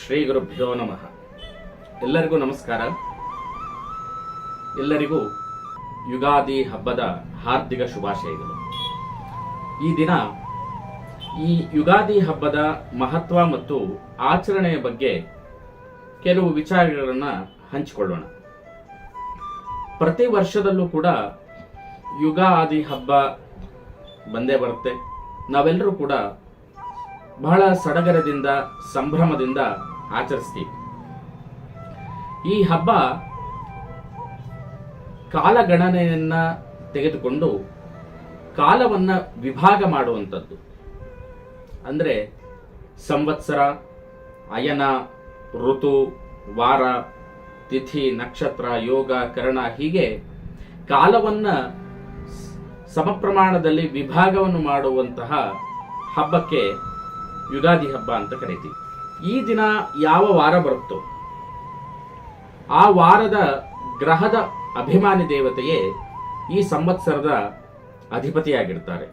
ಶ್ರೀ ಗುರುಭ್ಯೋ ನಮಃ. ಎಲ್ಲರಿಗೂ ನಮಸ್ಕಾರ. ಎಲ್ಲರಿಗೂ ಯುಗಾದಿ ಹಬ್ಬದ ಹಾರ್ದಿಕ ಶುಭಾಶಯಗಳು. ಈ ದಿನ ಈ ಯುಗಾದಿ ಹಬ್ಬದ ಮಹತ್ವ ಮತ್ತು ಆಚರಣೆಯ ಬಗ್ಗೆ ಕೆಲವು ವಿಚಾರಗಳನ್ನು ಹಂಚಿಕೊಳ್ಳೋಣ. ಪ್ರತಿ ವರ್ಷದಲ್ಲೂ ಕೂಡ ಯುಗಾದಿ ಹಬ್ಬ ಬಂದೇ ಬರುತ್ತೆ. ನಾವೆಲ್ಲರೂ ಕೂಡ ಬಹಳ ಸಡಗರದಿಂದ, ಸಂಭ್ರಮದಿಂದ ಆಚರಿಸ್ತೀವಿ. ಈ ಹಬ್ಬ ಕಾಲಗಣನೆಯನ್ನ ತೆಗೆದುಕೊಂಡು ಕಾಲವನ್ನ ವಿಭಾಗ ಮಾಡುವಂಥದ್ದು. ಅಂದರೆ ಸಂವತ್ಸರ, ಅಯನ, ಋತು, ವಾರ, ತಿಥಿ, ನಕ್ಷತ್ರ, ಯೋಗ, ಕರಣ ಹೀಗೆ ಕಾಲವನ್ನ ಸಮಪ್ರಮಾಣದಲ್ಲಿ ವಿಭಾಗವನ್ನು ಮಾಡುವಂತಹ ಹಬ್ಬಕ್ಕೆ ಯುಗಾದಿ ಹಬ್ಬ ಅಂತ ಕರಿತೀವಿ ಈ ದಿನ ಯಾವ ವಾರ ಬರುತ್ತೋ, ಆ ವಾರದ ಗ್ರಹದ ಅಭಿಮಾನಿ ದೇವತೆಯೇ ಈ ಸಂವತ್ಸರದ ಅಧಿಪತಿಯಾಗಿರ್ತಾರೆ.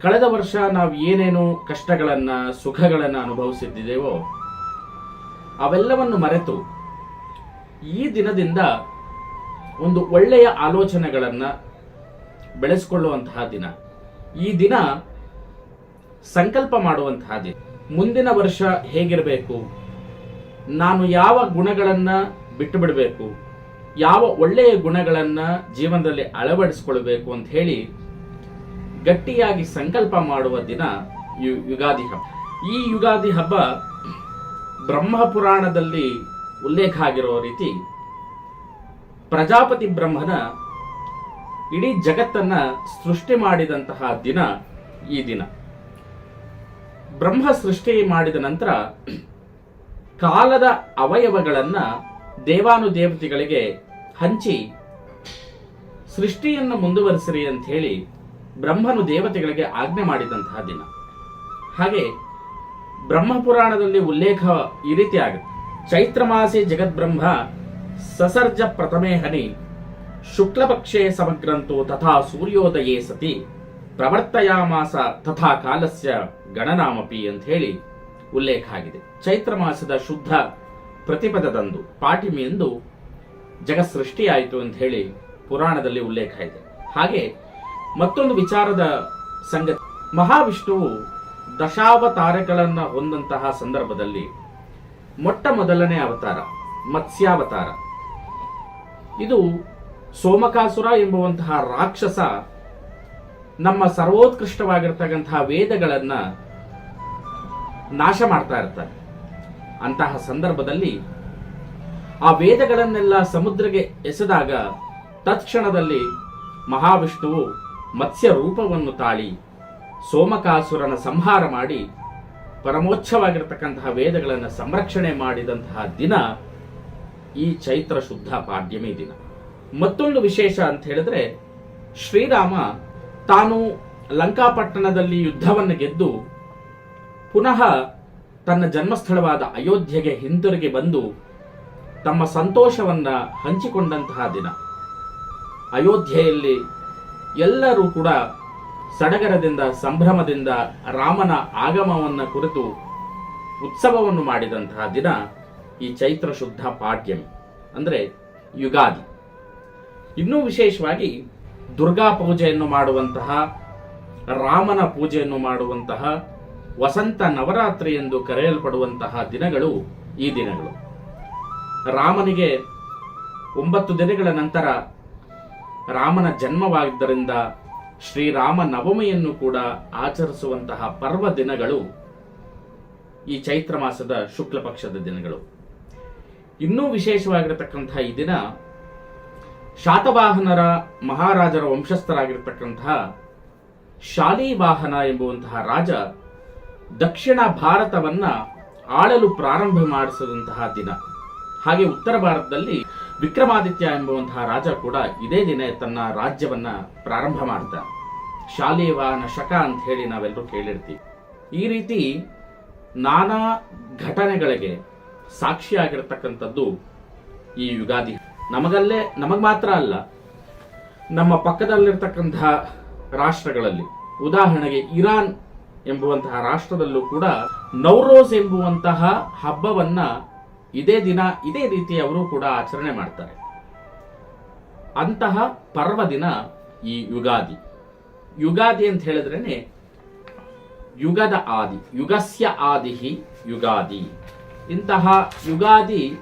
ಕಳೆದ ವರ್ಷ ನಾವು ಏನೇನು ಕಷ್ಟಗಳನ್ನ, ಸುಖಗಳನ್ನ ಅನುಭವಿಸಿದ್ದೇವೋ, ಅವೆಲ್ಲವನ್ನು ಮರೆತು ಈ ದಿನದಿಂದ ಒಂದು ಒಳ್ಳೆಯ ಆಲೋಚನೆಗಳನ್ನ ಬೆಳೆಸಿಕೊಳ್ಳುವಂತಹ ದಿನ. ಈ ದಿನ ಸಂಕಲ್ಪ ಮಾಡುವಂತಹ ದಿನ. ಮುಂದಿನ ವರ್ಷ ಹೇಗಿರಬೇಕು? ನಾನು ಯಾವ ಗುಣಗಳನ್ನು ಬಿಟ್ಟು ಬಿಡಬೇಕು ಯಾವ ಒಳ್ಳೆಯ ಗುಣಗಳನ್ನು ಜೀವನದಲ್ಲಿ ಅಳವಡಿಸಿಕೊಳ್ಬೇಕು ಅಂತ ಹೇಳಿ ಗಟ್ಟಿಯಾಗಿ ಸಂಕಲ್ಪ ಮಾಡುವ ದಿನ ಯು- ಯುಗಾದಿ ಹಬ್ಬ. ಈ ಯುಗಾದಿ ಹಬ್ಬ ಬ್ರಹ್ಮ ಪುರಾಣದಲ್ಲಿ ಉಲ್ಲೇಖ ಆಗಿರುವ ರೀತಿ ಪ್ರಜಾಪತಿ ಬ್ರಹ್ಮನ ಇಡೀ ಜಗತ್ತನ್ನ ಸೃಷ್ಟಿ ಮಾಡಿದಂತಹ ದಿನ ಈ ದಿನ. ಬ್ರಹ್ಮ ಸೃಷ್ಟಿ ಮಾಡಿದ ನಂತರ ಕಾಲದ ಅವಯವಗಳನ್ನ ದೇವಾನುದೇವತೆಗಳಿಗೆ ಹಂಚಿ ಸೃಷ್ಟಿಯನ್ನು ಮುಂದುವರಿಸಿರಿ ಅಂತ ಹೇಳಿ ಬ್ರಹ್ಮನು ದೇವತೆಗಳಿಗೆ ಆಜ್ಞೆ ಮಾಡಿದಂತಹ ದಿನ. ಹಾಗೆ ಬ್ರಹ್ಮ ಪುರಾಣದಲ್ಲಿ ಉಲ್ಲೇಖ ಈ ರೀತಿ ಆಗುತ್ತೆ. ಚೈತ್ರ ಮಾಸೆ ಜಗದ್ಬ್ರಹ್ಮ ಸಸರ್ಜ ಪ್ರಥಮೇ ಹನಿ ಶುಕ್ಲಪಕ್ಷೇ ಸಮಗ್ರಂತು ತಥಾ ಸೂರ್ಯೋದಯೇ ಸತಿ. ಪ್ರವರ್ತಯಾಮಾಸ ತಥಾ ಕಾಲಸ್ಯ ಗಣನಾಮಪಿ ಅಂತ ಹೇಳಿ ಉಲ್ಲೇಖ ಆಗಿದೆ. ಚೈತ್ರ ಮಾಸದ ಶುದ್ಧ ಪ್ರತಿಪದದಂದು, ಪಾಟಿಮಿಯಂದು ಜಗತ್ ಸೃಷ್ಟಿಯಾಯಿತು ಅಂತ ಹೇಳಿ ಪುರಾಣದಲ್ಲಿ ಉಲ್ಲೇಖ ಇದೆ. ಹಾಗೆ ಮತ್ತೊಂದು ವಿಚಾರದ ಸಂಗತಿ, ಮಹಾವಿಷ್ಣುವು ದಶಾವತಾರಗಳನ್ನು ಹೊಂದಂತಹ ಸಂದರ್ಭದಲ್ಲಿ ಮೊಟ್ಟ ಮೊದಲನೇ ಅವತಾರ, ಮತ್ಸ್ಯಾವತಾರ. ಇದು ಸೋಮಕಾಸುರ ಎಂಬುವಂತಹ ರಾಕ್ಷಸ ನಮ್ಮ ಸರ್ವೋತ್ಕೃಷ್ಟವಾಗಿರ್ತಕ್ಕಂತಹ ವೇದಗಳನ್ನ ನಾಶ ಮಾಡ್ತಾ ಇರ್ತಾರೆ. ಅಂತಹ ಸಂದರ್ಭದಲ್ಲಿ ಆ ವೇದಗಳನ್ನೆಲ್ಲ ಸಮುದ್ರಕ್ಕೆ ಎಸೆದಾಗ ತತ್ಕ್ಷಣದಲ್ಲಿ ಮಹಾವಿಷ್ಣುವು ಮತ್ಸ್ಯ ರೂಪವನ್ನು ತಾಳಿ ಸೋಮಕಾಸುರನ ಸಂಹಾರ ಮಾಡಿ ಪರಮೋಚ್ಛವಾಗಿರತಕ್ಕಂತಹ ವೇದಗಳನ್ನು ಸಂರಕ್ಷಣೆ ಮಾಡಿದಂತಹ ದಿನ ಈ ಚೈತ್ರ ಶುದ್ಧ ಪಾಡ್ಯಮಿ ದಿನ. ಮತ್ತೊಂದು ವಿಶೇಷ ಅಂತ ಹೇಳಿದ್ರೆ ಶ್ರೀರಾಮ ತಾನು ಲಂಕಾಪಟ್ಟಣದಲ್ಲಿ ಯುದ್ಧವನ್ನು ಗೆದ್ದು ಪುನಃ ತನ್ನ ಜನ್ಮಸ್ಥಳವಾದ ಅಯೋಧ್ಯೆಗೆ ಹಿಂತಿರುಗಿ ಬಂದು ತಮ್ಮ ಸಂತೋಷವನ್ನು ಹಂಚಿಕೊಂಡಂತಹ ದಿನ. ಅಯೋಧ್ಯೆಯಲ್ಲಿ ಎಲ್ಲರೂ ಕೂಡ ಸಡಗರದಿಂದ, ಸಂಭ್ರಮದಿಂದ ರಾಮನ ಆಗಮವನ್ನು ಕುರಿತು ಉತ್ಸವವನ್ನು ಮಾಡಿದಂತಹ ದಿನ ಈ ಚೈತ್ರ ಶುದ್ಧ ಪಾಡ್ಯಮಿ ಅಂದರೆ ಯುಗಾದಿ. ಇನ್ನೂ ವಿಶೇಷವಾಗಿ ದುರ್ಗಾ ಪೂಜೆಯನ್ನು ಮಾಡುವಂತಹ, ರಾಮನ ಪೂಜೆಯನ್ನು ಮಾಡುವಂತಹ, ವಸಂತ ನವರಾತ್ರಿ ಎಂದು ಕರೆಯಲ್ಪಡುವಂತಹ ದಿನಗಳು ಈ ದಿನಗಳು. ರಾಮನಿಗೆ ಒಂಬತ್ತು ದಿನಗಳ ನಂತರ ರಾಮನ ಜನ್ಮವಾಗಿದ್ದರಿಂದ ಶ್ರೀರಾಮ ನವಮಿಯನ್ನು ಕೂಡ ಆಚರಿಸುವಂತಹ ಪರ್ವ ದಿನಗಳು ಈ ಚೈತ್ರ ಮಾಸದ ಶುಕ್ಲ ಪಕ್ಷದ ದಿನಗಳು. ಇನ್ನೂ ವಿಶೇಷವಾಗಿರತಕ್ಕಂತಹ ಈ ದಿನ ಶಾತವಾಹನರ ಮಹಾರಾಜರ ವಂಶಸ್ಥರಾಗಿರ್ತಕ್ಕಂತಹ ಶಾಲಿವಾಹನ ಎಂಬುವಂತಹ ರಾಜ ದಕ್ಷಿಣ ಭಾರತವನ್ನ ಆಳಲು ಪ್ರಾರಂಭ ಮಾಡಿಸಿದಂತಹ ದಿನ. ಹಾಗೆ ಉತ್ತರ ಭಾರತದಲ್ಲಿ ವಿಕ್ರಮಾದಿತ್ಯ ಎಂಬುವಂತಹ ರಾಜ ಕೂಡ ಇದೇ ದಿನ ತನ್ನ ರಾಜ್ಯವನ್ನ ಪ್ರಾರಂಭ ಮಾಡ್ತಾನೆ ಶಾಲಿವಾಹನ ಶಕ ಅಂತ ಹೇಳಿ ನಾವೆಲ್ಲರೂ ಕೇಳಿರ್ತೀವಿ. ಈ ರೀತಿ ನಾನಾ ಘಟನೆಗಳಿಗೆ ಸಾಕ್ಷಿಯಾಗಿರ್ತಕ್ಕಂಥದ್ದು ಈ ಯುಗಾದಿ ನಮಗಲ್ಲೇ, ನಮಗೆ ಮಾತ್ರ ಅಲ್ಲ, ನಮ್ಮ ಪಕ್ಕದಲ್ಲಿರ್ತಕ್ಕಂತಹ ರಾಷ್ಟ್ರಗಳಲ್ಲಿ, ಉದಾಹರಣೆಗೆ ಇರಾನ್ ಎಂಬುವಂತಹ ರಾಷ್ಟ್ರದಲ್ಲೂ ಕೂಡ ನೌರೋಸ್ ಎಂಬುವಂತಹ ಹಬ್ಬವನ್ನ ಇದೇ ದಿನ, ಇದೇ ರೀತಿ ಅವರು ಕೂಡ ಆಚರಣೆ ಮಾಡ್ತಾರೆ. ಅಂತಹ ಪರ್ವ ದಿನ ಈ ಯುಗಾದಿ. ಯುಗಾದಿ ಅಂತ ಹೇಳಿದ್ರೇನೆ ಯುಗದ ಆದಿ, ಯುಗಸ್ಯ ಆದಿಹಿ ಯುಗಾದಿ. ಇಂತಹ ಯುಗಾದಿ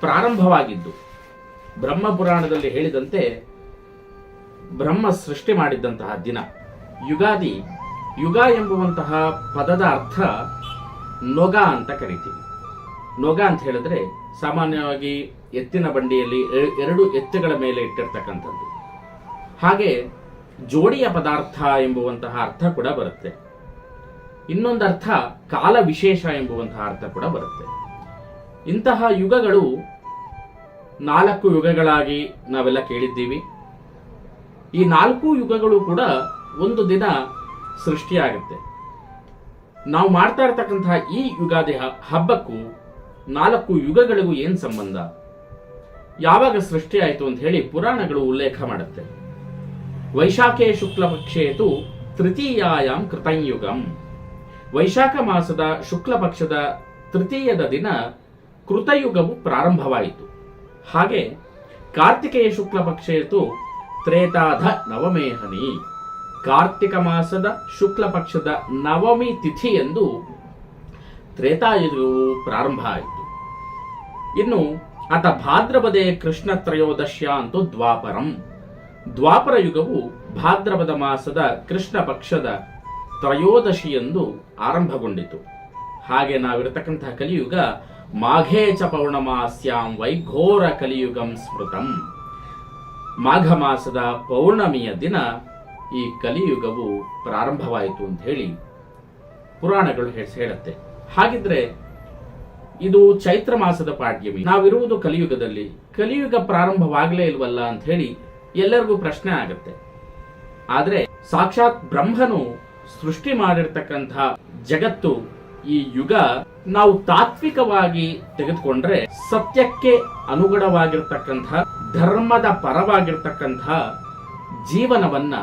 ಪ್ರಾರಂಭವಾಗಿದ್ದು. ಬ್ರಹ್ಮ ಪುರಾಣದಲ್ಲಿ ಹೇಳಿದಂತೆ ಬ್ರಹ್ಮ ಸೃಷ್ಟಿ ಮಾಡಿದ್ದಂತಹ ದಿನ. ಯುಗಾದಿ, ಯುಗ ಎಂಬುವಂತಹ ಪದದ ಅರ್ಥ ನೊಗ ಅಂತ ಕರಿತೀವಿ. ನೊಗ ಅಂತ ಹೇಳಿದ್ರೆ ಸಾಮಾನ್ಯವಾಗಿ ಎತ್ತಿನ ಬಂಡಿಯಲ್ಲಿ ಎರಡು ಎತ್ತುಗಳ ಮೇಲೆ ಇಟ್ಟಿರ್ತಕ್ಕಂಥದ್ದು. ಹಾಗೆ ಜೋಡಿಯ ಪದಾರ್ಥ ಎಂಬುವಂತಹ ಅರ್ಥ ಕೂಡ ಬರುತ್ತೆ. ಇನ್ನೊಂದು ಅರ್ಥ ಕಾಲ ವಿಶೇಷ ಎಂಬುವಂತಹ ಅರ್ಥ ಕೂಡ ಬರುತ್ತೆ. ಇಂತಹ ಯುಗಗಳು ನಾಲ್ಕು ಯುಗಗಳಾಗಿ ನಾವೆಲ್ಲ ಕೇಳಿದ್ದೀವಿ. ಈ ನಾಲ್ಕು ಯುಗಗಳು ಕೂಡ ಒಂದು ದಿನ ಸೃಷ್ಟಿಯಾಗುತ್ತೆ. ನಾವು ಮಾಡ್ತಾ ಇರ್ತಕ್ಕಂತಹ ಈ ಯುಗಾದಿ ಹಬ್ಬಕ್ಕೂ ನಾಲ್ಕು ಯುಗಗಳಿಗೂ ಏನ್ ಸಂಬಂಧ? ಯಾವಾಗ ಸೃಷ್ಟಿಯಾಯಿತು ಅಂತ ಹೇಳಿ ಪುರಾಣಗಳು ಉಲ್ಲೇಖ ಮಾಡುತ್ತೆ. ವೈಶಾಖೆ ಶುಕ್ಲ ಪಕ್ಷೇತು ತೃತೀಯಾಯಾಂ ಕೃತಯುಗಂ. ವೈಶಾಖ ಮಾಸದ ಶುಕ್ಲ ಪಕ್ಷದ ತೃತೀಯದ ದಿನ ಕೃತಯುಗವು ಪ್ರಾರಂಭವಾಯಿತು. ಹಾಗೆ ಕಾರ್ತಿಕೇಯ ಶುಕ್ಲ ಪಕ್ಷೇತು ತ್ರೇತಾಧ ನವಮೇಹನಿ ಕಾರ್ತಿಕ ಮಾಸದ ಶುಕ್ಲ ಪಕ್ಷದ ನವಮಿ ತಿಥಿಯಂದು ತ್ರೇತಾಯುಗವು ಪ್ರಾರಂಭ ಆಯಿತು. ಇನ್ನು ಅತ ಭಾದ್ರಪದೇ ಕೃಷ್ಣ ತ್ರಯೋದಶ್ಯ ಅಂತೂ ದ್ವಾಪರಂ. ದ್ವಾಪರ ಯುಗವು ಭಾದ್ರಪದ ಮಾಸದ ಕೃಷ್ಣ ಪಕ್ಷದ ತ್ರಯೋದಶಿಯಂದು ಆರಂಭಗೊಂಡಿತು. ಹಾಗೆ ನಾವಿರತಕ್ಕಂತಹ ಕಲಿಯುಗ ಮಾಘೇ ಚ ಪೌರ್ಣಮಾಸ್ಯಾಂ ವೈಘೋರ ಕಲಿಯುಗಂ ಸ್ಮೃತಂ. ಮಾಘ ಮಾಸದ ಪೌರ್ಣಮಿಯ ದಿನ ಈ ಕಲಿಯುಗವು ಪ್ರಾರಂಭವಾಯಿತು ಅಂತ ಹೇಳಿ ಪುರಾಣಗಳು ಹೇಳ್- ಹೇಳುತ್ತೆ. ಹಾಗಿದ್ರೆ ಇದು ಚೈತ್ರ ಮಾಸದ ಪಾಡ್ಯಮಿ. ನಾವಿರುವುದು ಕಲಿಯುಗದಲ್ಲಿ. ಕಲಿಯುಗ ಪ್ರಾರಂಭವಾಗಲೇ ಇಲ್ವಲ್ಲ ಅಂತ ಹೇಳಿ ಎಲ್ಲರಿಗೂ ಪ್ರಶ್ನೆ ಆಗುತ್ತೆ. ಆದ್ರೆ ಸಾಕ್ಷಾತ್ ಬ್ರಹ್ಮನು ಸೃಷ್ಟಿ ಮಾಡಿರ್ತಕ್ಕಂಥ ಜಗತ್ತು ಈ ಯುಗ ನಾವು ತಾತ್ವಿಕವಾಗಿ ತೆಗೆದುಕೊಂಡ್ರೆ ಸತ್ಯಕ್ಕೆ ಅನುಗುಣವಾಗಿರ್ತಕ್ಕಂಥ, ಧರ್ಮದ ಪರವಾಗಿರ್ತಕ್ಕಂಥ ಜೀವನವನ್ನ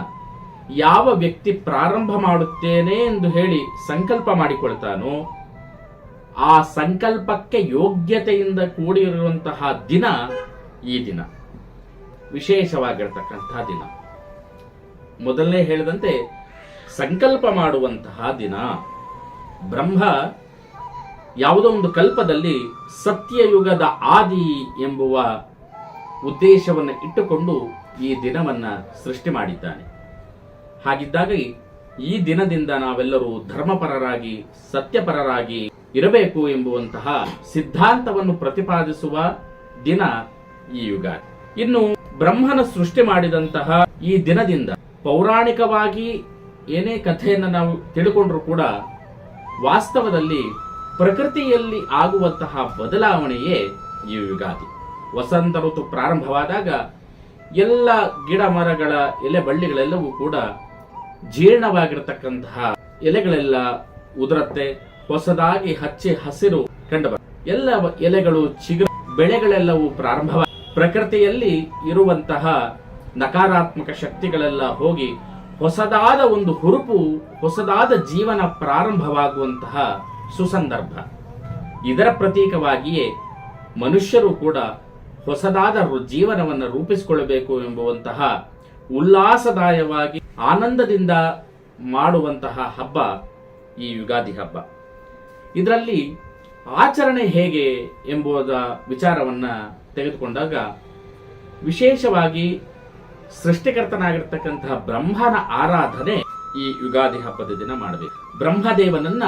ಯಾವ ವ್ಯಕ್ತಿ ಪ್ರಾರಂಭ ಮಾಡುತ್ತೇನೆ ಎಂದು ಹೇಳಿ ಸಂಕಲ್ಪ ಮಾಡಿಕೊಳ್ತಾನೋ, ಆ ಸಂಕಲ್ಪಕ್ಕೆ ಯೋಗ್ಯತೆಯಿಂದ ಕೂಡಿರುವಂತಹ ದಿನ ಈ ದಿನ. ವಿಶೇಷವಾಗಿರ್ತಕ್ಕಂತಹ ದಿನ. ಮೊದಲನೇ ಹೇಳಿದಂತೆ ಸಂಕಲ್ಪ ಮಾಡುವಂತಹ ದಿನ. ಬ್ರಹ್ಮ ಯಾವುದೋ ಒಂದು ಕಲ್ಪದಲ್ಲಿ ಸತ್ಯಯುಗದ ಆದಿ ಎಂಬುವ ಉದ್ದೇಶವನ್ನು ಇಟ್ಟುಕೊಂಡು ಈ ದಿನವನ್ನ ಸೃಷ್ಟಿ ಮಾಡಿದ್ದಾನೆ. ಹಾಗಿದ್ದಾಗ ಈ ದಿನದಿಂದ ನಾವೆಲ್ಲರೂ ಧರ್ಮಪರರಾಗಿ, ಸತ್ಯಪರರಾಗಿ ಇರಬೇಕು ಎಂಬುವಂತಹ ಸಿದ್ಧಾಂತವನ್ನು ಪ್ರತಿಪಾದಿಸುವ ದಿನ ಈ ಯುಗ. ಇನ್ನು ಬ್ರಹ್ಮನ ಸೃಷ್ಟಿ ಮಾಡಿದಂತಹ ಈ ದಿನದಿಂದ ಪೌರಾಣಿಕವಾಗಿ ಏನೇ ಕಥೆಯನ್ನು ನಾವು ತಿಳ್ಕೊಂಡ್ರೂ ಕೂಡ ವಾಸ್ತವದಲ್ಲಿ ಪ್ರಕೃತಿಯಲ್ಲಿ ಆಗುವಂತಹ ಬದಲಾವಣೆಯೇ ಈ ಯುಗಾದಿ. ವಸಂತ ಋತು ಪ್ರಾರಂಭವಾದಾಗ ಎಲ್ಲ ಗಿಡ ಮರಗಳ ಎಲೆ ಬಳ್ಳಿಗಳೆಲ್ಲವೂ ಕೂಡ ಜೀರ್ಣವಾಗಿರತಕ್ಕಂತಹ ಎಲೆಗಳೆಲ್ಲ ಉದುರತ್ತೆ, ಹೊಸದಾಗಿ ಹಚ್ಚಿ ಹಸಿರು ಕಂಡು ಎಲ್ಲ ಎಲೆಗಳು ಚಿಗುರು, ಬೆಳೆಗಳೆಲ್ಲವೂ ಪ್ರಾರಂಭವ ಪ್ರಕೃತಿಯಲ್ಲಿ ಇರುವಂತಹ ನಕಾರಾತ್ಮಕ ಶಕ್ತಿಗಳೆಲ್ಲ ಹೋಗಿ ಹೊಸದಾದ ಒಂದು ಹುರುಪು, ಹೊಸದಾದ ಜೀವನ ಪ್ರಾರಂಭವಾಗುವಂತಹ ಸುಸಂದರ್ಭ. ಇದರ ಪ್ರತೀಕವಾಗಿಯೇ ಮನುಷ್ಯರು ಕೂಡ ಹೊಸದಾದ ಜೀವನವನ್ನು ರೂಪಿಸಿಕೊಳ್ಳಬೇಕು ಎಂಬುವಂತಹ ಉಲ್ಲಾಸದಾಯವಾಗಿ ಆನಂದದಿಂದ ಮಾಡುವಂತಹ ಹಬ್ಬ ಈ ಯುಗಾದಿ ಹಬ್ಬ. ಇದರಲ್ಲಿ ಆಚರಣೆ ಹೇಗೆ ಎಂಬುದ ವಿಚಾರವನ್ನು ತೆಗೆದುಕೊಂಡಾಗ ವಿಶೇಷವಾಗಿ ಸೃಷ್ಟಿಕರ್ತನಾಗಿರ್ತಕ್ಕಂತಹ ಬ್ರಹ್ಮನ ಆರಾಧನೆ ಈ ಯುಗಾದಿ ಹಬ್ಬದ ದಿನ ಮಾಡಬೇಕು. ಬ್ರಹ್ಮದೇವನನ್ನ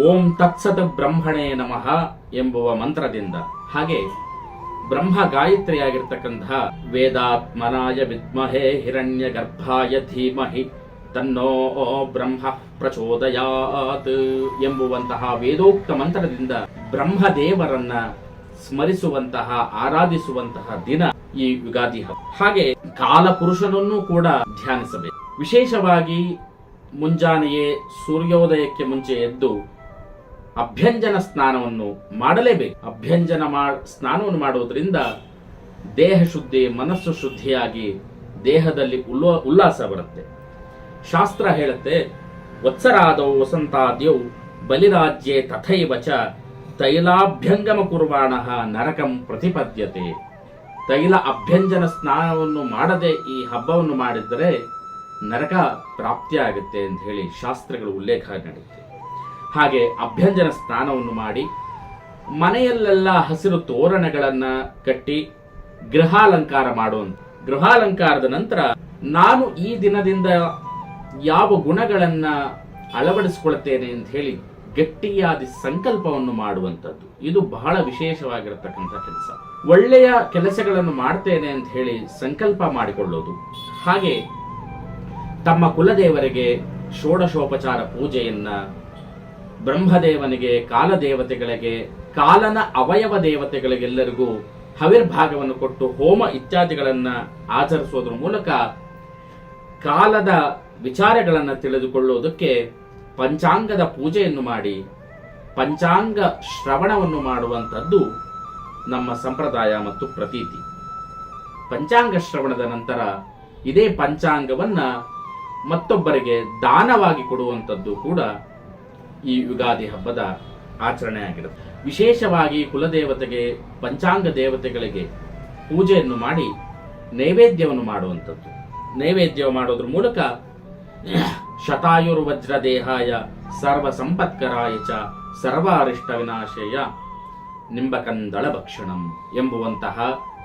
ಓಂ ತತ್ಸದ ಬ್ರಹ್ಮಣೇ ನಮಃ ಎಂಬುವ ಮಂತ್ರದಿಂದ. ಹಾಗೆ ಬ್ರಹ್ಮ ಗಾಯತ್ರಿಯಾಗಿರ್ತಕ್ಕಂತಹ ವೇದಾತ್ಮನಾಯ ವಿದ್ಮಹೇ ಹಿರಣ್ಯ ಗರ್ಭಾಯ ಧೀಮಹಿ ತನ್ನೋ ಬ್ರಹ್ಮ ಪ್ರಚೋದಯಾತ್ ಎಂಬುವಂತಹ ವೇದೋಕ್ತ ಮಂತ್ರದಿಂದ ಬ್ರಹ್ಮದೇವರನ್ನ ಸ್ಮರಿಸುವಂತಹ, ಆರಾಧಿಸುವಂತಹ ದಿನ ಈ ಯುಗಾದಿ ಹಬ್ಬ. ಹಾಗೆ ಕಾಲ ಪುರುಷನನ್ನು ಕೂಡ ಧ್ಯಾನಿಸಬೇಕು. ವಿಶೇಷವಾಗಿ ಮುಂಜಾನೆಯೇ ಸೂರ್ಯೋದಯಕ್ಕೆ ಮುಂಚೆ ಎದ್ದು ಅಭ್ಯಂಜನ ಸ್ನಾನವನ್ನು ಮಾಡಲೇಬೇಕು. ಅಭ್ಯಂಜನ ಮಾ, ಸ್ನಾನವನ್ನು ಮಾಡುವುದರಿಂದ ದೇಹ ಶುದ್ಧಿ, ಮನಸ್ಸು ಶುದ್ಧಿಯಾಗಿ ದೇಹದಲ್ಲಿ ಉಲ್ಲೋ ಉಲ್ಲಾಸ ಬರುತ್ತೆ. ಶಾಸ್ತ್ರ ಹೇಳುತ್ತೆ ವತ್ಸರಾದವು ವಸಂತಾದ್ಯೌ ಬಲಿರಾಜ್ಯೆ ತಥೈವ ಚ ತೈಲಾಭ್ಯಂಗಮ ಕುರ್ವಾಣ ನರಕಂ ಪ್ರತಿಪದ್ಯತೆ. ತೈಲ ಅಭ್ಯಂಜನ ಸ್ನಾನವನ್ನು ಮಾಡದೆ ಈ ಹಬ್ಬವನ್ನು ಮಾಡಿದರೆ ನರಕ ಪ್ರಾಪ್ತಿಯಾಗುತ್ತೆ ಅಂತ ಹೇಳಿ ಶಾಸ್ತ್ರಗಳು ಉಲ್ಲೇಖ ನಡೆಯುತ್ತೆ ಹಾಗೆ ಅಭ್ಯಂಜನ ಸ್ನಾನವನ್ನು ಮಾಡಿ ಮನೆಯಲ್ಲೆಲ್ಲ ಹಸಿರು ತೋರಣಗಳನ್ನು ಕಟ್ಟಿ ಗೃಹಾಲಂಕಾರ ಮಾಡುವಂತ. ಗೃಹಾಲಂಕಾರದ ನಂತರ ನಾನು ಈ ದಿನದಿಂದ ಯಾವ ಗುಣಗಳನ್ನ ಅಳವಡಿಸಿಕೊಳ್ಳುತ್ತೇನೆ ಅಂತ ಹೇಳಿ ಗಟ್ಟಿಯಾದ ಸಂಕಲ್ಪವನ್ನು ಮಾಡುವಂಥದ್ದು. ಇದು ಬಹಳ ವಿಶೇಷವಾಗಿರತಕ್ಕಂಥ ಕೆಲಸ. ಒಳ್ಳೆಯ ಕೆಲಸಗಳನ್ನು ಮಾಡ್ತೇನೆ ಅಂತ ಹೇಳಿ ಸಂಕಲ್ಪ ಮಾಡಿಕೊಳ್ಳೋದು. ಹಾಗೆ ತಮ್ಮ ಕುಲದೇವರಿಗೆ ಷೋಡಶೋಪಚಾರ ಪೂಜೆಯನ್ನ ಬ್ರಹ್ಮದೇವನಿಗೆ, ಕಾಲದೇವತೆಗಳಿಗೆ, ಕಾಲನ ಅವಯವ ದೇವತೆಗಳಿಗೆಲ್ಲರಿಗೂ ಹವಿರ್ಭಾಗವನ್ನು ಕೊಟ್ಟು ಹೋಮ ಇತ್ಯಾದಿಗಳನ್ನ ಆಚರಿಸೋದ್ರ ಮೂಲಕ ಕಾಲದ ವಿಚಾರಗಳನ್ನು ತಿಳಿದುಕೊಳ್ಳುವುದಕ್ಕೆ ಪಂಚಾಂಗದ ಪೂಜೆಯನ್ನು ಮಾಡಿ, ಪಂಚಾಂಗ ಶ್ರವಣವನ್ನು ಮಾಡುವಂಥದ್ದು ನಮ್ಮ ಸಂಪ್ರದಾಯ ಮತ್ತು ಪ್ರತೀತಿ. ಪಂಚಾಂಗ ಶ್ರವಣದ ನಂತರ ಇದೇ ಪಂಚಾಂಗವನ್ನು ಮತ್ತೊಬ್ಬರಿಗೆ ದಾನವಾಗಿ ಕೊಡುವಂಥದ್ದು ಕೂಡ ಈ ಯುಗಾದಿ ಹಬ್ಬದ ಆಚರಣೆ ಆಗಿರುತ್ತೆ. ವಿಶೇಷವಾಗಿ ಕುಲದೇವತೆಗೆ, ಪಂಚಾಂಗ ದೇವತೆಗಳಿಗೆ ಪೂಜೆಯನ್ನು ಮಾಡಿ ನೈವೇದ್ಯವನ್ನು ಮಾಡುವಂಥದ್ದು. ನೈವೇದ್ಯ ಮಾಡೋದ್ರ ಮೂಲಕ ಶತಾಯುರ್ವಜ್ರ ದೇಹಾಯ ಸರ್ವ ಸಂಪತ್ಕರಾಯ ಚ ಸರ್ವ ಅರಿಷ್ಟ ವಿನಾಶಯ, ನಿಂಬಕಂದಳ ಭಕ್ಷಣಂ ಎಂಬುವಂತಹ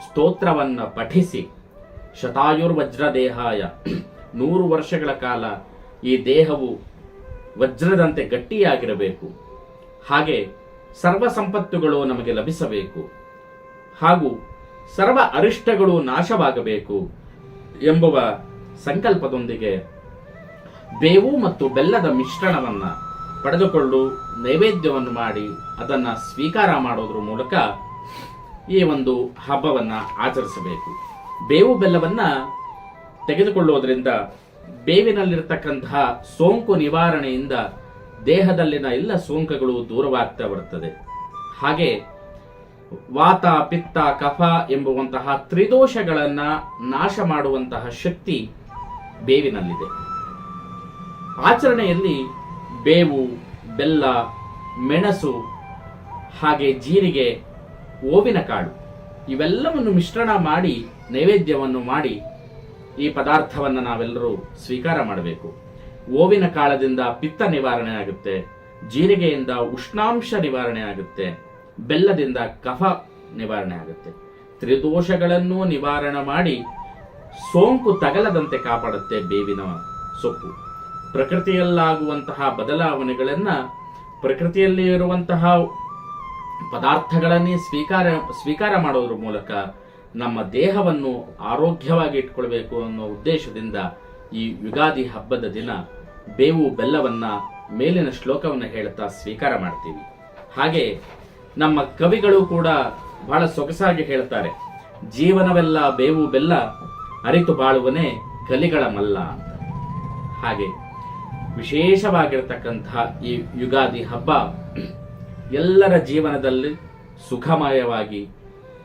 ಸ್ತೋತ್ರವನ್ನ ಪಠಿಸಿ ಶತಾಯುರ್ವಜ್ರ ದೇಹಾಯ ನೂರು ವರ್ಷಗಳ ಕಾಲ ಈ ದೇಹವು ವಜ್ರದಂತೆ ಗಟ್ಟಿಯಾಗಿರಬೇಕು. ಹಾಗೆ ಸರ್ವ ಸಂಪತ್ತುಗಳು ನಮಗೆ ಲಭಿಸಬೇಕು. ಹಾಗೂ ಸರ್ವ ಅರಿಷ್ಟಗಳು ನಾಶವಾಗಬೇಕು ಎಂಬುವ ಸಂಕಲ್ಪದೊಂದಿಗೆ ಬೇವು ಮತ್ತು ಬೆಲ್ಲದ ಮಿಶ್ರಣವನ್ನು ಪಡೆದುಕೊಂಡು ನೈವೇದ್ಯವನ್ನು ಮಾಡಿ, ಅದನ್ನು ಸ್ವೀಕಾರ ಮಾಡೋದ್ರ ಮೂಲಕ ಈ ಒಂದು ಹಬ್ಬವನ್ನ ಆಚರಿಸಬೇಕು. ಬೇವು ಬೆಲ್ಲವನ್ನ ತೆಗೆದುಕೊಳ್ಳುವುದರಿಂದ ಬೇವಿನಲ್ಲಿರ್ತಕ್ಕಂತಹ ಸೋಂಕು ನಿವಾರಣೆಯಿಂದ ದೇಹದಲ್ಲಿನ ಎಲ್ಲ ಸೋಂಕುಗಳು ದೂರವಾಗ್ತಾ ಬರುತ್ತದೆ. ಹಾಗೆ ವಾತ, ಪಿತ್ತ, ಕಫ ಎಂಬುವಂತಹ ತ್ರಿದೋಷಗಳನ್ನ ನಾಶ ಮಾಡುವಂತಹ ಶಕ್ತಿ ಬೇವಿನಲ್ಲಿದೆ. ಆಚರಣೆಯಲ್ಲಿ ಬೇವು, ಬೆಲ್ಲ, ಮೆಣಸು, ಹಾಗೆ ಜೀರಿಗೆ ಓವಿನ ಕಾಳು ಇವೆಲ್ಲವನ್ನು ಮಿಶ್ರಣ ಮಾಡಿ, ನೈವೇದ್ಯವನ್ನು ಮಾಡಿ ಈ ಪದಾರ್ಥವನ್ನು ನಾವೆಲ್ಲರೂ ಸ್ವೀಕಾರ ಮಾಡಬೇಕು. ಓವಿನ ಕಾಳದಿಂದ ಪಿತ್ತ ನಿವಾರಣೆ ಆಗುತ್ತೆ, ಜೀರಿಗೆಯಿಂದ ಉಷ್ಣಾಂಶ ನಿವಾರಣೆ ಆಗುತ್ತೆ, ಬೆಲ್ಲದಿಂದ ಕಫ ನಿವಾರಣೆ ಆಗುತ್ತೆ. ತ್ರಿದೋಷಗಳನ್ನು ನಿವಾರಣೆ ಮಾಡಿ ಸೋಂಕು ತಗಲದಂತೆ ಕಾಪಾಡುತ್ತೆ ಬೇವಿನ ಸೊಪ್ಪು. ಪ್ರಕೃತಿಯಲ್ಲಾಗುವಂತಹ ಬದಲಾವಣೆಗಳನ್ನು, ಪ್ರಕೃತಿಯಲ್ಲಿ ಇರುವಂತಹ ಪದಾರ್ಥಗಳನ್ನೇ ಸ್ವೀಕಾರ ಸ್ವೀಕಾರ ಮಾಡೋದ್ರ ಮೂಲಕ ನಮ್ಮ ದೇಹವನ್ನು ಆರೋಗ್ಯವಾಗಿ ಇಟ್ಕೊಳ್ಬೇಕು ಅನ್ನೋ ಉದ್ದೇಶದಿಂದ ಈ ಯುಗಾದಿ ಹಬ್ಬದ ದಿನ ಬೇವು ಬೆಲ್ಲವನ್ನ ಮೇಲಿನ ಶ್ಲೋಕವನ್ನ ಹೇಳ್ತಾ ಸ್ವೀಕಾರ ಮಾಡ್ತೀವಿ. ಹಾಗೆ ನಮ್ಮ ಕವಿಗಳು ಕೂಡ ಬಹಳ ಸೊಗಸಾಗಿ ಹೇಳ್ತಾರೆ, ಜೀವನವೆಲ್ಲ ಬೇವು ಬೆಲ್ಲ, ಅರಿತು ಬಾಳುವನೆ ಕಲಿಗಳ ಮಲ್ಲ ಅಂತ. ಹಾಗೆ ವಿಶೇಷವಾಗಿರ್ತಕ್ಕಂತಹ ಈ ಯುಗಾದಿ ಹಬ್ಬ ಎಲ್ಲರ ಜೀವನದಲ್ಲಿ ಸುಖಮಯವಾಗಿ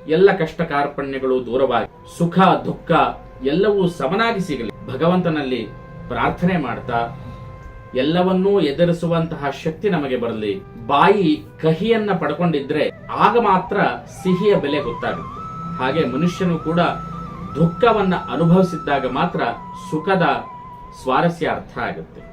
ಎಲ್ಲ ಕಷ್ಟ ಕಾರ್ಪಣ್ಯಗಳು ದೂರವಾಗಿ ಸುಖ, ದುಃಖ ಎಲ್ಲವೂ ಸಮನಾಗಿ ಸಿಗಲಿ. ಭಗವಂತನಲ್ಲಿ ಪ್ರಾರ್ಥನೆ ಮಾಡ್ತಾ, ಎಲ್ಲವನ್ನೂ ಎದುರಿಸುವಂತಹ ಶಕ್ತಿ ನಮಗೆ ಬರಲಿ. ಬಾಯಿ ಕಹಿಯನ್ನ ಪಡ್ಕೊಂಡಿದ್ರೆ ಆಗ ಮಾತ್ರ ಸಿಹಿಯ ಬೆಲೆ ಗೊತ್ತಾಗುತ್ತೆ. ಹಾಗೆ ಮನುಷ್ಯನು ಕೂಡ ದುಃಖವನ್ನ ಅನುಭವಿಸಿದ್ದಾಗ ಮಾತ್ರ ಸುಖದ ಸ್ವಾರಸ್ಯ ಅರ್ಥ ಆಗುತ್ತೆ.